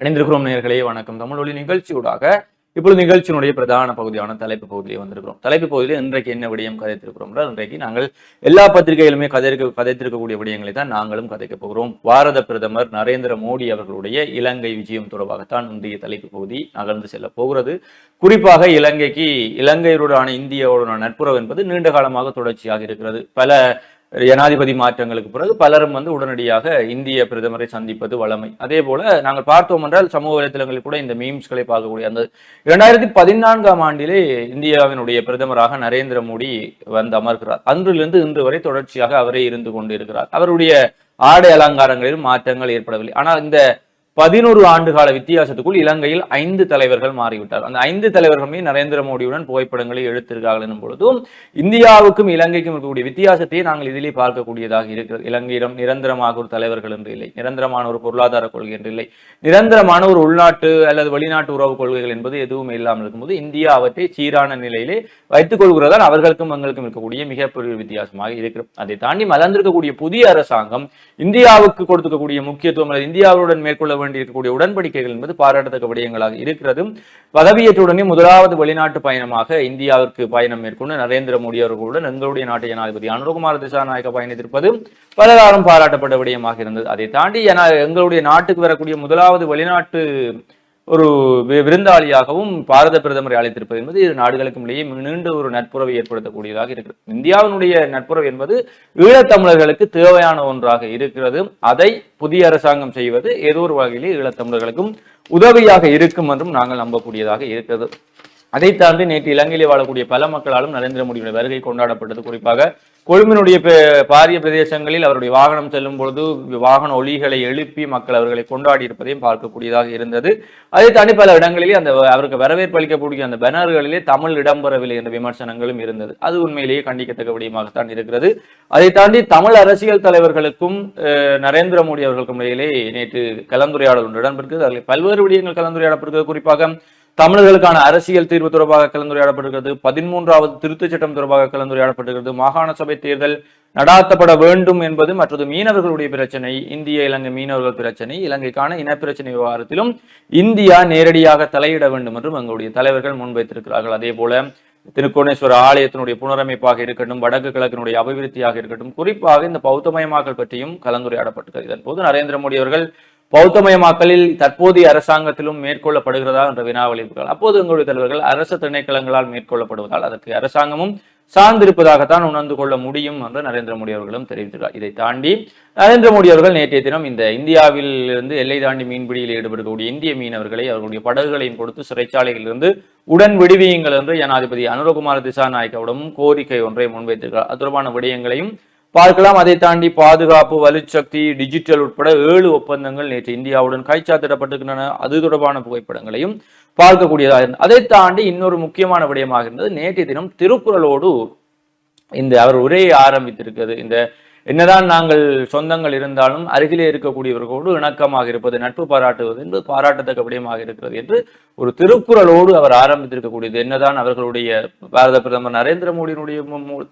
இணைந்திருக்கிறோம் நேர்களே வணக்கம். தமிழ் ஒளி நிகழ்ச்சியூடாக இப்பொழுது நிகழ்ச்சியினுடைய பிரதான பகுதியான தலைப்பு பகுதியை வந்திருக்கிறோம். தலைப்பு பகுதியில் இன்றைக்கு என்ன விடயம் கதைத்திருக்கிறோம் இன்றைக்கு நாங்கள் எல்லா பத்திரிகைகளுமே கதைக்க கதைத்திருக்கக்கூடிய விடயங்களை தான் நாங்களும் கதைக்க போகிறோம். பாரத பிரதமர் நரேந்திர மோடி அவர்களுடைய இலங்கை விஜயம் தொடர்பாகத்தான் இன்றைய தலைப்பு பகுதி நகர்ந்து செல்ல போகிறது. குறிப்பாக இலங்கைக்கு இலங்கையுடனான இந்தியாவுடனான நட்புறவு என்பது நீண்ட காலமாக தொடர்ச்சியாக இருக்கிறது. பல ஜனாதிபதி மாற்றங்களுக்கு பிறகு பலரும் வந்து உடனடியாக இந்திய பிரதமரை சந்திப்பது வழமை. அதே போல நாங்கள் பார்த்தோம் என்றால் சமூக வலைத்தளங்களில் கூட இந்த மீம்ஸ்களை பார்க்கக்கூடிய அந்த இரண்டாயிரத்தி பதினான்காம் ஆண்டிலே இந்தியாவினுடைய பிரதமராக நரேந்திர மோடி வந்து அமர்கிறார். அன்றிலிருந்து இன்று வரை தொடர்ச்சியாக அவரே இருந்து கொண்டு இருக்கிறார் அவருடைய ஆடை அலங்காரங்களிலும் மாற்றங்கள் ஏற்படவில்லை. ஆனால் இந்த பதினோரு ஆண்டு கால வித்தியாசத்துக்குள் இலங்கையில் ஐந்து தலைவர்கள் மாறிவிட்டார். அந்த ஐந்து தலைவர்களுமே நரேந்திர மோடியுடன் புகைப்படங்களை எடுத்திருக்கார்கள் எனும் பொழுதும் இந்தியாவுக்கும் இலங்கைக்கும் இருக்கக்கூடிய வித்தியாசத்தையே நாங்கள் இதிலே பார்க்கக்கூடியதாக இருக்கிறது. இலங்கையிடம் நிரந்தரமாக ஒரு தலைவர்கள் என்று இல்லை. நிரந்தரமான ஒரு பொருளாதார கொள்கை என்று இல்லை. நிரந்தரமான ஒரு உள்நாட்டு அல்லது வெளிநாட்டு உறவு கொள்கைகள் என்பது எதுவும் இல்லாமல் இருக்கும்போது இந்தியா அவற்றை சீரான நிலையிலே வைத்துக் கொள்கிறதால் அவர்களுக்கும் எங்களுக்கும் இருக்கக்கூடிய மிகப்பெரிய வித்தியாசமாக இருக்கிறது. அதை தாண்டி மலர்ந்திருக்கக்கூடிய புதிய அரசாங்கம் இந்தியாவுக்கு கொடுத்துக்கக்கூடிய முக்கியத்துவம் அல்லது இந்தியாவுடன் மேற்கொள்ள வேண்டியிருக்கக்கூடிய உடன்படிக்கைகள் என்பது பாராட்டத்தக்க விடயங்களாக இருக்கிறது பதவியேற்றுடனே முதலாவது வெளிநாட்டு பயணமாக இந்தியாவிற்கு பயணம் மேற்கொண்டு நரேந்திர மோடி அவர்களுடன் எங்களுடைய நாட்டு ஜனாதிபதி அனுரகுமார் திசாநாயக்க பயணித்திருப்பது பலராலும் பாராட்டப்பட்ட விடயமாக இருந்தது. அதை தாண்டி என- எங்களுடைய நாட்டுக்கு வரக்கூடிய முதலாவது வெளிநாட்டு ஒரு விருந்தாளியாகவும் பாரத பிரதமரை அழைத்திருப்பது என்பது இரு நாடுகளுக்கும் இடையே நீண்ட ஒரு நட்புறவை ஏற்படுத்தக்கூடியதாக இருக்கிறது. இந்தியாவினுடைய நட்புறவு என்பது ஈழத்தமிழர்களுக்கு தேவையான ஒன்றாக இருக்கிறது. அதை புதிய அரசாங்கம் செய்வது ஏதோ ஒரு வகையிலே ஈழத்தமிழர்களுக்கும் உதவியாக இருக்கும் என்றும் நாங்கள் நம்பக்கூடியதாக இருக்கிறது. அதை தாண்டி நேற்று இலங்கையிலே வாழக்கூடிய பல மக்களாலும் நரேந்திர மோடியுடைய வருகை கொண்டாடப்பட்டது. குறிப்பாக கொழும்பினுடைய பாரிய பிரதேசங்களில் அவருடைய வாகனம் செல்லும் பொழுது வாகன ஒலிகளை எழுப்பி மக்கள் அவர்களை கொண்டாடி இருப்பதையும் பார்க்கக்கூடியதாக இருந்தது. அதை தாண்டி பல இடங்களிலே அந்த அவருக்கு வரவேற்பு அளிக்கக்கூடிய அந்த பேனர்களிலே தமிழ் இடம்பெறவில்லை என்ற விமர்சனங்களும் இருந்தது. அது உண்மையிலேயே கண்டிக்கத்தக்க விடயமாகத்தான் இருக்கிறது. அதை தாண்டி தமிழ் அரசியல் தலைவர்களுக்கும் அஹ், நரேந்திர மோடி அவர்களுக்கும் இடையிலே நேற்று கலந்துரையாடல் ஒன்று இடம்பெற்றது அதில் பல்வேறு விடயங்கள் கலந்துரையாடப்பட்டிருக்கிறது. குறிப்பாக தமிழர்களுக்கான அரசியல் தீர்வு தொடர்பாக கலந்துரையாடப்பட்டிருக்கிறது. பதிமூன்றாவது திருத்தச் சட்டம் தொடர்பாக கலந்துரையாடப்பட்டிருக்கிறது. மாகாண சபை தேர்தல் நடாத்தப்பட வேண்டும் என்பது மற்றது மீனவர்களுடைய பிரச்சனை இந்திய இலங்கை மீனவர்கள் பிரச்சனை இலங்கைக்கான இனப்பிரச்சனை விவகாரத்திலும் இந்தியா நேரடியாக தலையிட வேண்டும் என்றும் எங்களுடைய தலைவர்கள் முன்வைத்திருக்கிறார்கள். அதே போல திருக்கோணேஸ்வர ஆலயத்தினுடைய புனரமைப்பாக இருக்கட்டும் வடக்கு கிழக்கினுடைய அபிவிருத்தியாக இருக்கட்டும் குறிப்பாக இந்த பௌத்தமயமாக்கல் பற்றியும் கலந்துரையாடப்பட்டிருக்கிறது. இதன் போது நரேந்திர மோடி அவர்கள் பௌத்தமயமாக்கலில் தற்போதைய அரசாங்கத்திலும் மேற்கொள்ளப்படுகிறதா என்ற வினாவல் அப்போது எங்களுடைய தலைவர்கள் அரசு திணைக்களங்களால் மேற்கொள்ளப்படுவதால் அதற்கு அரசாங்கமும் சார்ந்திருப்பதாகத்தான் உணர்ந்து கொள்ள முடியும் என்று நரேந்திர மோடி அவர்களும் தெரிவித்திருக்கிறார் இதை தாண்டி நரேந்திர மோடி அவர்கள் நேற்றைய தினம் இந்த இந்தியாவில் இருந்து எல்லை தாண்டி மீன்பிடியில் ஈடுபடக்கூடிய இந்திய மீனவர்களை அவர்களுடைய படகுகளையும் கொடுத்து சிறைச்சாலையிலிருந்து உடன் விடுவியுங்கள் என்று ஜனாதிபதி அனுரகுமார திசாநாயக்கவிடமும் கோரிக்கை ஒன்றை முன்வைத்திருக்கிறார். அது தொடர்பான விடயங்களையும் பார்க்கலாம். அதை தாண்டி பாதுகாப்பு வலுச்சக்தி டிஜிட்டல் உட்பட ஏழு ஒப்பந்தங்கள் நேற்று இந்தியாவுடன் கைச்சாத்திடப்பட்டிருக்கின்றன. அது தொடர்பான புகைப்படங்களையும் பார்க்கக்கூடியதாக இருந்தது. அதை தாண்டி இன்னொரு முக்கியமான விடயமாக இருந்தது. நேற்றைய தினம் திருக்குறளோடு இந்த அவர் உரையை ஆரம்பித்திருக்கிறது. இந்த என்னதான் நாங்கள் சொந்தங்கள் இருந்தாலும் அருகிலே இருக்கக்கூடியவர்களோடு இணக்கமாக இருப்பது நட்பு பாராட்டுவது என்பது பாராட்டத்தக்க விடயமாக இருக்கிறது என்று ஒரு திருக்குறளோடு அவர் ஆரம்பித்திருக்கக்கூடியது. என்னதான் அவர்களுடைய பாரத பிரதமர் நரேந்திர மோடியினுடைய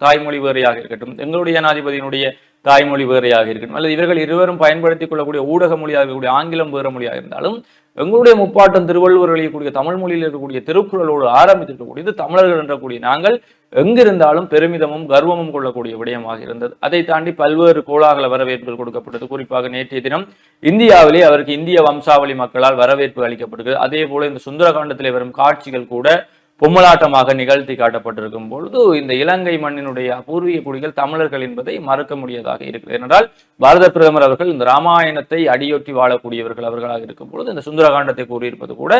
தாய்மொழி வேறையாக இருக்கட்டும் எங்களுடைய ஜனாதிபதியினுடைய தாய்மொழி வேறையாக இருக்கட்டும் அல்லது இவர்கள் இருவரும் பயன்படுத்திக் கொள்ளக்கூடிய ஊடக மொழியாக இருக்கக்கூடிய ஆங்கிலம் வேறு மொழியாக இருந்தாலும் எங்களுடைய முப்பாட்டம் திருவள்ளுவர் எழுதக்கூடிய தமிழ் மொழியில் இருக்கக்கூடிய திருக்குறளோடு ஆரம்பித்திருக்கக்கூடியது தமிழர்கள் என்றக்கூடிய நாங்கள் எங்கிருந்தாலும் பெருமிதமும் கர்வமும் கொள்ளக்கூடிய விடயமாக இருந்தது. அதை தாண்டி பல்வேறு கோலாகல வரவேற்புகள் கொடுக்கப்பட்டது. குறிப்பாக நேற்றைய தினம் இந்தியாவிலே அவருக்கு இந்திய வம்சாவளி மக்களால் வரவேற்பு அளிக்கப்படுகிறது. அதே போல இந்த சுந்தரகாண்டத்திலே வரும் காட்சிகள் கூட பொம்மலாட்டமாக நிகழ்த்தி காட்டப்பட்டிருக்கும் பொழுது இந்த இலங்கை மண்ணினுடைய பூர்வீக குடிகள் தமிழர்கள் என்பதை மறுக்க முடியாதாக இருக்கிறது. ஏனென்றால் பாரத பிரதமர் அவர்கள் இந்த ராமாயணத்தை அடியொட்டி வாழக்கூடியவர்கள் அவர்களாக இருக்கும் பொழுது இந்த சுந்தரகாண்டத்தை கூறியிருப்பது கூட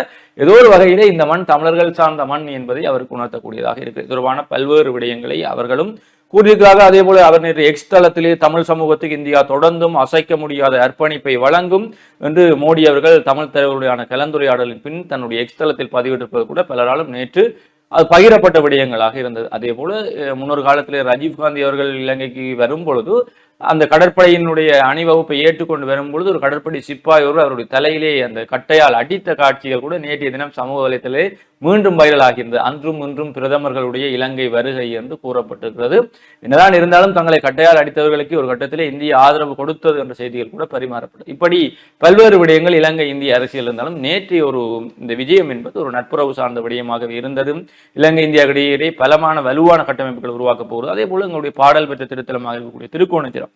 ஏதோ ஒரு வகையிலே இந்த மண் தமிழர்கள் சார்ந்த மண் என்பதை அவருக்கு உணர்த்தக்கூடியதாக இருக்கிறது. தொடர்பான பல்வேறு விடயங்களை அவர்களும் கூறியிருக்கிறார்கள். அதே போல அவர் நேற்று எக்ஸ் தளத்திலே தமிழ் சமூகத்துக்கு இந்தியா தொடர்ந்தும் அசைக்க முடியாத அர்ப்பணிப்பை வழங்கும் என்று மோடி அவர்கள் தமிழ் தலைவர்களுடையான கலந்துரையாடலின் பின் தன்னுடைய எக்ஸ் தளத்தில் பதிவிட்டிருப்பது கூட பலராலும் நேற்று அது பகிரப்பட்ட விடயங்களாக இருந்தது. அதே போல முன்னொரு காலத்திலே ராஜீவ் காந்தி அவர்கள் இலங்கைக்கு வரும் பொழுது அந்த கடற்படையினுடைய அணிவகுப்பை ஏற்றுக்கொண்டு வரும்பொழுது ஒரு கடற்படை சிப்பாய் ஒருவர் அவருடைய தலையிலே அந்த கட்டையால் அடித்த காட்சிகள் கூட நேற்றைய தினம் சமூக வலைத்தளே மீண்டும் வைரல் ஆகின்றது அன்றும் இன்றும் பிரதமர்களுடைய இலங்கை வருகை என்று கூறப்பட்டிருக்கிறது. என்னதான் இருந்தாலும் தங்களை கட்டையால் அடித்தவர்களுக்கு ஒரு கட்டத்திலே இந்திய ஆதரவு கொடுத்தது என்ற செய்திகள் கூட பரிமாறப்பட்டது. இப்படி பல்வேறு விடயங்கள் இலங்கை இந்திய அரசியல் இருந்தாலும் நேற்றைய ஒரு இந்த விஜயம் என்பது ஒரு நட்புறவு சார்ந்த விடயமாகவே இருந்தது. இலங்கை இந்தியா இடையே பலமான வலுவான கட்டமைப்புகள் உருவாக்கப் போகிறது. அதே போல எங்களுடைய பாடல் பெற்ற திருத்தலமாக இருக்கக்கூடிய திருக்கோணத்திரம்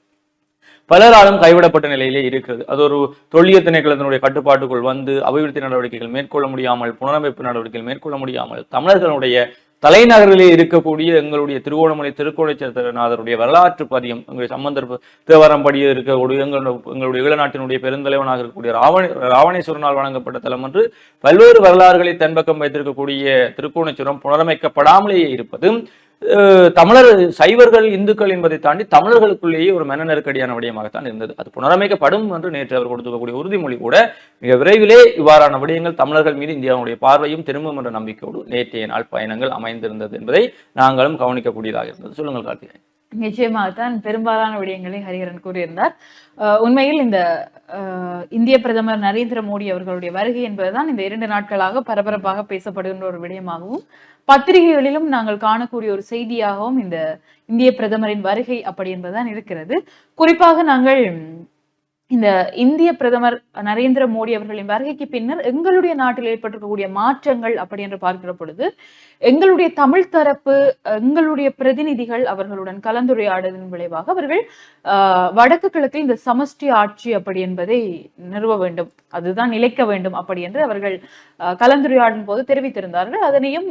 பலராலும் கைவிடப்பட்ட நிலையிலே இருக்கிறது. அது ஒரு தொல்லிய திணைக்களத்தினுடைய கட்டுப்பாட்டுக்குள் வந்து அபிவிருத்தி நடவடிக்கைகள் மேற்கொள்ள முடியாமல் புனரமைப்பு நடவடிக்கைகள் மேற்கொள்ள முடியாமல் தமிழர்களுடைய தலைநகரிலே இருக்கக்கூடிய எங்களுடைய திருவோணமலை திருக்கோணேஸ்வரநாதருடைய வரலாற்று பதியம் எங்களுடைய சம்பந்தர் தேவாரம்படியே இருக்கக்கூடிய எங்களுடைய எங்களுடைய ஈழநாட்டினுடைய பெருந்தலைவனாக இருக்கக்கூடிய ராவண ராவணேஸ்வரனால் வழங்கப்பட்ட தலம் என்று பல்வேறு வரலாறுகளை தன்பக்கம் வைத்திருக்கக்கூடிய திருக்கோணேஸ்வரம் புனரமைக்கப்படாமலேயே இருப்பது தமிழர் சைவர்கள் இந்துக்கள் என்பதை தாண்டி தமிழர்களுக்குள்ளேயே ஒரு மன நெருக்கடியான விடயமாகத்தான் இருந்தது. அது புனரமைக்கப்படும் என்று நேற்று அவர் கொடுத்துக்கக்கூடிய உறுதிமொழி கூட மிக விரைவிலே இவ்வாறான விடயங்கள் தமிழர்கள் மீது இந்தியாவுடைய பார்வையும் திரும்பும் என்ற நம்பிக்கையோடு நேற்றைய நாள் பயணங்கள் அமைந்திருந்தது என்பதை நாங்களும் கவனிக்கக்கூடியதாக இருந்தது. சொல்லுங்கள் கார்த்திகேயன். நிச்சயமாகத்தான் பெரும்பாலான விடயங்களை ஹரிஹரன் கூறியிருந்தார். உண்மையில் இந்த இந்திய பிரதமர் நரேந்திர மோடி அவர்களுடைய வருகை என்பதுதான் இந்த இரண்டு நாட்களாக பரபரப்பாக பேசப்படுகின்ற ஒரு விடயமாகவும் பத்திரிகைகளிலும் நாங்கள் காணக்கூடிய ஒரு செய்தியாகவும் இந்த இந்திய பிரதமரின் வருகை அப்படி என்பதுதான் இருக்கிறது. குறிப்பாக நாங்கள் இந்த இந்திய பிரதமர் நரேந்திர மோடி அவர்களின் வருகைக்கு பின்னர் எங்களுடைய நாட்டில் ஏற்பட்டிருக்கக்கூடிய மாற்றங்கள் அப்படி என்று பார்க்கிற பொழுது எங்களுடைய தமிழ் தரப்பு எங்களுடைய பிரதிநிதிகள் அவர்களுடன் கலந்துரையாடலின் விளைவாக அவர்கள் வடக்கு கிழக்கில் இந்த சமஷ்டி ஆட்சி அப்படி என்பதை நிறுவ வேண்டும் அதுதான் நிலைக்க வேண்டும் அப்படி என்று அவர்கள் கலந்துரையாடும் போது தெரிவித்திருந்தார்கள். அதனையும்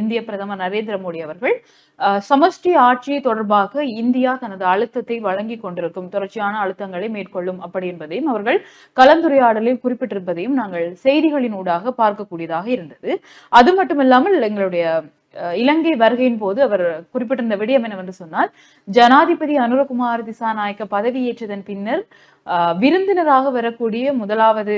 இந்திய பிரதமர் நரேந்திர மோடி அவர்கள் சமஷ்டி ஆட்சி தொடர்பாக இந்தியா தனது அழுத்தத்தை வழங்கி கொண்டிருக்கும் தொடர்ச்சியான அழுத்தங்களை மேற்கொள்ளும் அப்படி என்பதையும் அவர்கள் கலந்துரையாடலில் குறிப்பிட்டிருப்பதையும் நாங்கள் செய்திகளின் ஊடாக பார்க்கக்கூடியதாக இருந்தது. அது மட்டுமில்லாமல் எங்களுடைய அஹ், இலங்கை வருகையின் போது அவர் குறிப்பிட்டிருந்த விடயம் என்னவென்று சொன்னால் ஜனாதிபதி அனுரகுமார் திசாநாயக்க பதவியேற்றதன் பின்னர் விருந்தினராக வரக்கூடிய முதலாவது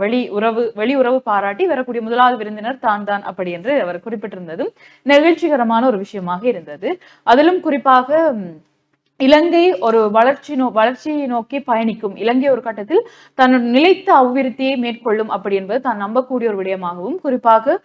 வெளி உறவு வெளி உறவு பாராட்டி வரக்கூடிய முதலாவது விருந்தினர் தான் தான் அப்படி என்று அவர் குறிப்பிட்டிருந்ததும் நெகிழ்ச்சிகரமான ஒரு விஷயமாக இருந்தது. அதிலும் குறிப்பாக இலங்கை ஒரு வளர்ச்சி நோ வளர்ச்சியை நோக்கி பயணிக்கும். இலங்கை ஒரு கட்டத்தில் தன்னுடைய நிலைத்த அபிவிருத்தியை மேற்கொள்ளும் அப்படி என்பது தான் நம்பக்கூடிய ஒரு விடயமாகவும் குறிப்பாக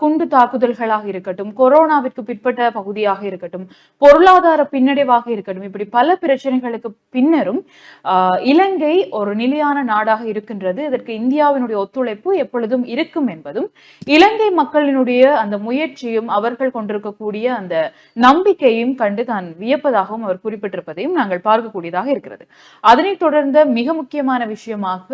குண்டு தாக்குதல்களாக இருக்கட்டும் கொரோனாவிற்கு பிற்பட்ட பகுதியாக இருக்கட்டும் பொருளாதார பின்னடைவாக இருக்கட்டும் இப்படி பல பிரச்சனைகளுக்கு பின்னரும் ஆஹ், இலங்கை ஒரு நிலையான நாடாக இருக்கின்றது. இதற்கு இந்தியாவினுடைய ஒத்துழைப்பு எப்பொழுதும் இருக்கும் என்பதும் இலங்கை மக்களினுடைய அந்த முயற்சியும் அவர்கள் கொண்டிருக்கக்கூடிய அந்த நம்பிக்கையும் கண்டு தான் வியப்பதாகவும் அவர் குறிப்பிட்டிருப்பதையும் நாங்கள் பார்க்கக்கூடியதாக இருக்கிறது. அதனைத் தொடர்ந்த மிக முக்கியமான விஷயமாக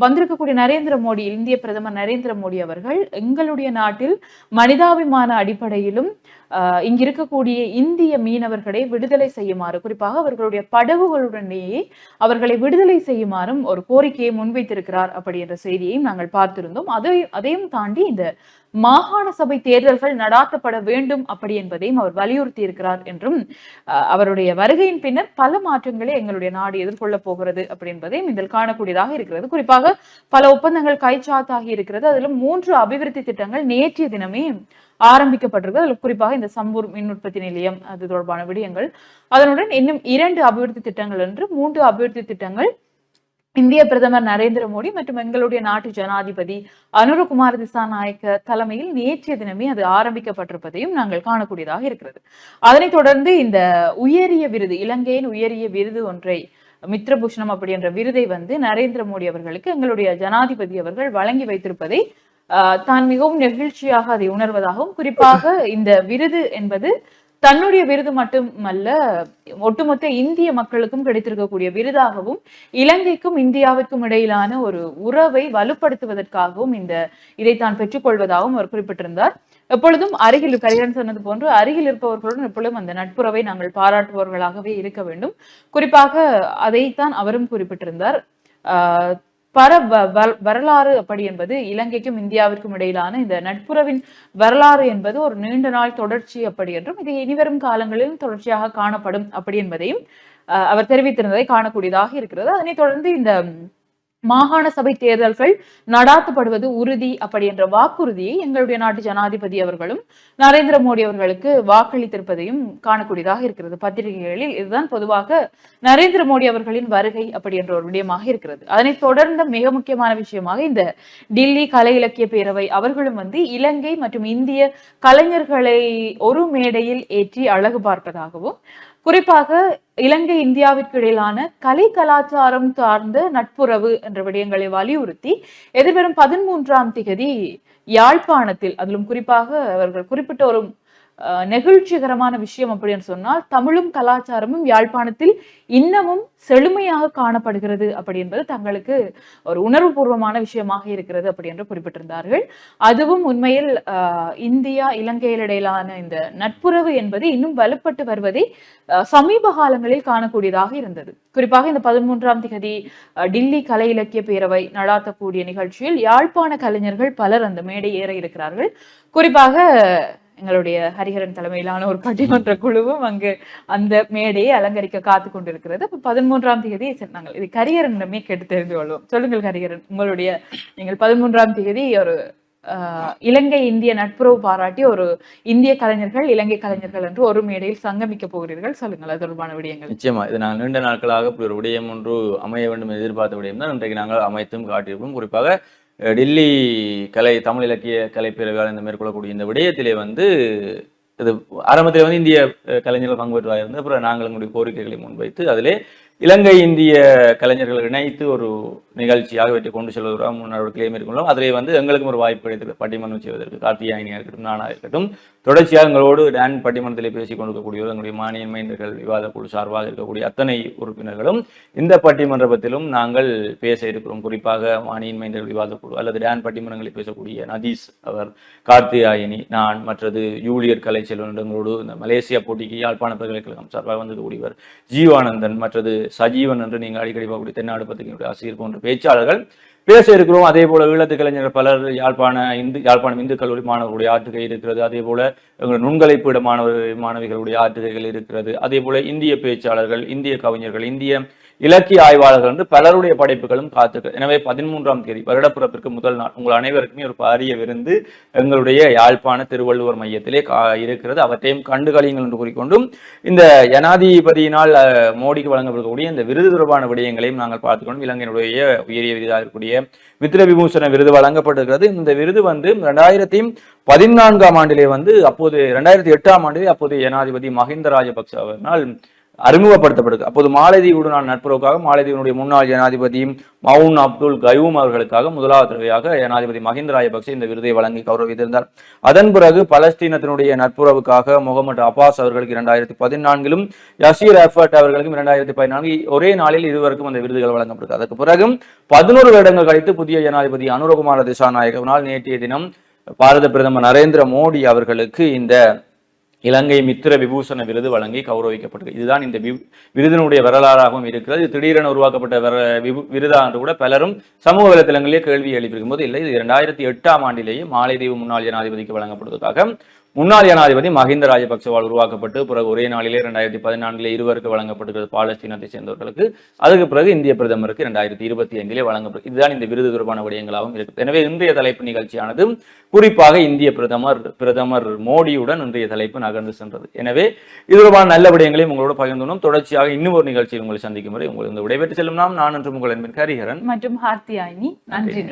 வந்திருக்கக்கூடிய நரேந்திர மோடி இந்திய பிரதமர் நரேந்திர மோடி அவர்கள் எங்களுடைய நாட்டில் மனிதாபிமான அடிப்படையிலும் ஆஹ், இங்க இருக்கக்கூடிய இந்திய மீனவர்களை விடுதலை செய்யுமாறு குறிப்பாக அவர்களுடைய படகுகளுடனேயே அவர்களை விடுதலை செய்யுமாறும் ஒரு கோரிக்கையை முன்வைத்திருக்கிறார் அப்படி என்ற செய்தியையும் நாங்கள் பார்த்திருந்தோம். அதை அதையும் தாண்டி இந்த மாகாண சபை தேர்தல்கள் நடாத்தப்பட வேண்டும் அப்படி என்பதையும் அவர் வலியுறுத்தி இருக்கிறார் என்றும் அஹ், அவருடைய வருகையின் பின்னர் பல மாற்றங்களை எங்களுடைய நாடு எதிர்கொள்ளப் போகிறது அப்படி என்பதையும் இதில் காணக்கூடியதாக இருக்கிறது. குறிப்பாக பல ஒப்பந்தங்கள் கைச்சாத்தாகி இருக்கிறது. அதிலும் மூன்று அபிவிருத்தி திட்டங்கள் நேற்றைய தினமே ஆரம்பிக்கப்பட்டிருக்கு. அதில் குறிப்பாக இந்த சம்பூர் மின் உற்பத்தி நிலையம் அது தொடர்பான விடயங்கள். அதனுடன் இன்னும் இரண்டு அபிவிருத்தி திட்டங்கள் என்று மூன்று அபிவிருத்தி திட்டங்கள் இந்திய பிரதமர் நரேந்திர மோடி மற்றும் எங்களுடைய நாட்டு ஜனாதிபதி அனுரகுமார் திசாநாயக்க தலைமையில் நேற்றைய தினமே அது ஆரம்பிக்கப்பட்டிருப்பதையும் நாங்கள் காணக்கூடியதாக இருக்கிறது. அதனைத் தொடர்ந்து இந்த உயரிய விருது இலங்கையின் உயரிய விருது ஒன்றை மித்ரபூஷணம் அப்படி என்ற விருதை வந்து நரேந்திர மோடி அவர்களுக்கு எங்களுடைய ஜனாதிபதி அவர்கள் வழங்கி வைத்திருப்பதை ஆஹ், தான் மிகவும் நெகிழ்ச்சியாக அதை உணர்வதாகவும் குறிப்பாக இந்த விருது என்பது தன்னுடைய விருது மட்டுமல்ல ஒட்டுமொத்த இந்திய மக்களுக்கும் கிடைத்திருக்கக்கூடிய விருதாகவும் இலங்கைக்கும் இந்தியாவிற்கும் இடையிலான ஒரு உறவை வலுப்படுத்துவதற்காகவும் இந்த இதை தான் பெற்றுக்கொள்வதாகவும் அவர் குறிப்பிட்டிருந்தார். எப்பொழுதும் அருகில் கரிகரன் சொன்னது போன்று அருகில் இருப்பவர்களுடன் எப்பொழுதும் அந்த நட்புறவை நாங்கள் பாராட்டுபவர்களாகவே இருக்க வேண்டும். குறிப்பாக அதைத்தான் அவரும் குறிப்பிட்டிருந்தார். ஆஹ் பர வ- வ- வரலாறு அப்படி என்பது இலங்கைக்கும் இந்தியாவிற்கும் இடையிலான இந்த நட்புறவின் வரலாறு என்பது ஒரு நீண்ட நாள் தொடர்ச்சி அப்படி என்றும் இது இனிவரும் காலங்களிலும் தொடர்ச்சியாக காணப்படும் அப்படி என்பதையும் அவர் தெரிவித்திருந்ததை காணக்கூடியதாக இருக்கிறது. அதனைத் தொடர்ந்து இந்த மாகாண சபை தேர்தல்கள் நடாத்தப்படுவது உறுதி அப்படி என்ற வாக்குறுதியை எங்களுடைய நாட்டு ஜனாதிபதி அவர்களும் நரேந்திர மோடி அவர்களுக்கு வாக்களித்திருப்பதையும் காணக்கூடியதாக இருக்கிறது. பத்திரிகைகளில் இதுதான் பொதுவாக நரேந்திர மோடி அவர்களின் வருகை அப்படி என்ற ஒரு விடயமாக இருக்கிறது. அதனைத் தொடர்ந்த மிக முக்கியமான விஷயமாக இந்த டில்லி கலை இலக்கிய பேரவை அவர்களும் வந்து இலங்கை மற்றும் இந்திய கலைஞர்களை ஒரு மேடையில் ஏற்றி அழகு பார்ப்பதாகவும் குறிப்பாக இலங்கை இந்தியாவிற்கு இடையிலான கலை கலாச்சாரம் சார்ந்த நட்புறவு என்ற விடயங்களை வலியுறுத்தி எதிர்வரும் பதிமூன்றாம் திகதி யாழ்ப்பாணத்தில் அதிலும் குறிப்பாக அவர்கள் குறிப்பிட்ட ஒரு நெகிழ்ச்சிகரமான விஷயம் அப்படின்னு சொன்னால் தமிழும் கலாச்சாரமும் யாழ்ப்பாணத்தில் இன்னமும் செழுமையாக காணப்படுகிறது அப்படி என்பது தங்களுக்கு ஒரு உணர்வுபூர்வமான விஷயமாக இருக்கிறது அப்படி என்று குறிப்பிட்டிருந்தார்கள். அதுவும் உண்மையில் இந்தியா இலங்கையில் இடையிலான இந்த நட்புறவு என்பது இன்னும் வலுப்பட்டு வருவதை அஹ், சமீப காலங்களில் காணக்கூடியதாக இருந்தது. குறிப்பாக இந்த பதிமூன்றாம் திகதி அஹ், டில்லி கலை இலக்கிய பேரவை நடாத்தக்கூடிய நிகழ்ச்சியில் யாழ்ப்பாண கலைஞர்கள் பலர் அந்த மேடை ஏற இருக்கிறார்கள். குறிப்பாக எங்களுடைய ஹரிஹரன் தலைமையிலான ஒரு பட்டிமன்ற குழுவும் அங்கு அந்த மேடையை அலங்கரிக்க காத்து கொண்டிருக்கிறது. அப்ப பதிமூன்றாம் தேதி நாங்கள் இது ஹரிஹரனிடமே கேட்டு தெரிந்து கொள்வோம் சொல்லுங்கள் ஹரிஹரன் உங்களுடைய நீங்கள் பதிமூன்றாம் தேதி ஒரு இலங்கை இந்திய நட்புறவு பாராட்டி ஒரு இந்திய கலைஞர்கள் இலங்கை கலைஞர்கள் என்று ஒரு மேடையில் சங்கமிக்க போகிறீர்கள். சொல்லுங்கள் அது தொடர்பான விடயங்கள். நிச்சயமா இது நாங்கள் நீண்ட நாட்களாக இப்படி ஒரு விடயம் ஒன்று அமைய வேண்டும் எதிர்பார்த்த விடயம் தான் இன்றைக்கு நாங்கள் அமைத்தும் காட்டியிருக்கோம். குறிப்பாக டில்லி கலை தமிழ் இலக்கிய கலைப்பிரிவால் இந்த மேற்கொள்ளக்கூடிய இந்த விடயத்திலே வந்து இது ஆரம்பத்தில் வந்து இந்திய கலைஞர்கள் பங்கு பெற்றதாக இருந்தது அப்புறம் நாங்கள் எங்களுடைய கோரிக்கைகளை முன்வைத்து அதிலே இலங்கை இந்திய கலைஞர்கள் இணைத்து ஒரு நிகழ்ச்சியாக வெற்றி கொண்டு செல்வதற்காக முன்னாடி மேற்கொள்ளும் அதிலே வந்து எங்களுக்கும் ஒரு வாய்ப்பு கிடைத்தது பட்டிமன்றம் செய்வதற்கு கார்த்தியாயினியாக இருக்கட்டும் நானாக இருக்கட்டும் தொடர்ச்சியாக எங்களோடு டான் பட்டிமன்றத்திலே பேசிக் கொண்டிருக்கக்கூடிய எங்களுடைய மானிய மைந்தர்கள் விவாத குழு சார்பாக இருக்கக்கூடிய அத்தனை உறுப்பினர்களும் இந்த பட்டிமன்றத்திலும் நாங்கள் பேச இருக்கிறோம். குறிப்பாக மானியின் மைந்தர்கள் விவாத குழு அல்லது டான் பட்டிமன்றங்களில் பேசக்கூடிய நதீஸ் அவர் கார்த்தியாயினி நான் மற்றது ஜூலியர் கலை செல்வன் எங்களோடு இந்த மலேசியா போட்டிக்கு யாழ்ப்பாண பல்கலைக்கழகம் சார்பாக வந்தது கூடியவர் ஜீவானந்தன் மற்றது சஜீவன் என்று நீங்கள் அடிக்கடி பார்க்கக்கூடிய தென்னாடு பத்திரிகையுடைய ஆசிரியர் போன்ற பேச்சாளர்கள் பேச இருக்கிறோம். அதே போல ஈழத்து கலைஞர்கள் பலர் யாழ்ப்பாண இந்து யாழ்ப்பாணம் இந்து கல்லூரி மாணவர்களுடைய ஆற்றுகை இருக்கிறது. அதே போல எங்கள் நுண்கலை மாணவர் மாணவிகளுடைய ஆற்றுகைகள் இருக்கிறது. அதே போல இந்திய பேச்சாளர்கள் இந்திய கவிஞர்கள் இந்திய இலக்கிய ஆய்வாளர்கள் என்று பலருடைய படைப்புகளும் காத்துக்கள் எனவே பதிமூன்றாம் தேதி வருடப்பிறப்பிற்கு முதல் நாள் உங்கள் அனைவருக்குமே ஒரு பாரிய விருந்து எங்களுடைய யாழ்ப்பாண திருவள்ளுவர் மையத்திலே கா- இருக்கிறது. அவற்றையும் கண்டுகளியுங்கள் என்று கூறிக்கொண்டும் இந்த ஜனாதிபதியினால் அஹ், மோடிக்கு வழங்கப்படக்கூடிய இந்த விருது தொடர்பான விடயங்களையும் நாங்கள் பார்த்துக்கொண்டும். இலங்கையினுடைய உயரிய விருதாக இருக்கக்கூடிய மித்திர விபூஷண விருது வழங்கப்பட்டிருக்கிறது. இந்த விருது வந்து ரெண்டாயிரத்தி பதினான்காம் ஆண்டிலே வந்து அப்போது ரெண்டாயிரத்தி எட்டாம் ஆண்டிலே அப்போது ஜனாதிபதி மஹிந்த ராஜபக்ச அவர்களால் அறிமுகப்படுத்தப்படுது அப்போது மாலைதீவுடனான நட்புறவுக்காக மாலைதீவினுடைய முன்னாள் ஜனாதிபதி மவுன் அப்துல் கயூம் அவர்களுக்காக முதலாவது தடவையாக ஜனாதிபதி மஹிந்த ராஜபக்சே இந்த விருதை வழங்கி கௌரவித்திருந்தார். அதன் பிறகு பலஸ்தீனத்தினுடைய நட்புறவுக்காக முகமது அப்பாஸ் அவர்களுக்கு இரண்டாயிரத்தி பதினான்கிலும் யசீர் அஃபர்ட் அவர்களுக்கும் இரண்டாயிரத்தி பதினான்கு ஒரே நாளில் இதுவரைக்கும் அந்த விருதுகள் வழங்கப்பட்டது. அதற்கு பிறகு பதினோரு வருடங்கள் கழித்து புதிய ஜனாதிபதி அனுரகுமார திசாநாயகவினால் நேற்றைய தினம் பாரத பிரதமர் நரேந்திர மோடி அவர்களுக்கு இந்த இலங்கை மித்திர விபூஷண விருது வழங்கி கௌரவிக்கப்பட்டது இதுதான் இந்த வி- விருதினுடைய வரலாறாகவும் இருக்கிறது. திடீரென உருவாக்கப்பட்ட வர விபு- விருதா கூட பலரும் சமூக வலைத்தளங்களிலே கேள்வி எழுப்பியிருக்கும் போது இல்லை இது இரண்டாயிரத்தி எட்டாம் ஆண்டிலேயே மாலைதீவு முன்னாள் ஜனாதிபதிக்கு வழங்கப்படுவதற்காக முன்னாள் ஜனாதிபதி மஹிந்த ராஜபக்சவால் உருவாக்கப்பட்டு பிறகு ஒரே நாளிலே ரெண்டாயிரத்தி பதினான்கிலே இருவருக்கு வழங்கப்படுகிறது பாலஸ்தீனத்தை சேர்ந்தவர்களுக்கு அதுக்கு பிறகு இந்திய பிரதமருக்கு ரெண்டாயிரத்தி இருபத்தி ஐந்திலே வழங்கப்படும் இதுதான் இந்த விருது தொடர்பான விடயங்களாகவும் இருக்குது. எனவே இன்றைய தலைப்பு நிகழ்ச்சியானது குறிப்பாக இந்திய பிரதமர் பிரதமர் மோடியுடன் இன்றைய தலைப்பு நகர்ந்து சென்றது. எனவே இது தொடர்பான நல்ல விடயங்களையும் உங்களோட பகிர்ந்தோம் தொடர்ச்சியாக இன்னும் ஒரு நிகழ்ச்சியில் உங்களை சந்திக்கும் வரை உங்களுக்கு விடைபெற்று செல்லும் நாம். நான் என்று உங்கள் என்பன் ஹரிஹரன். மற்றும் ஹார்த்தியாயினி நன்றி.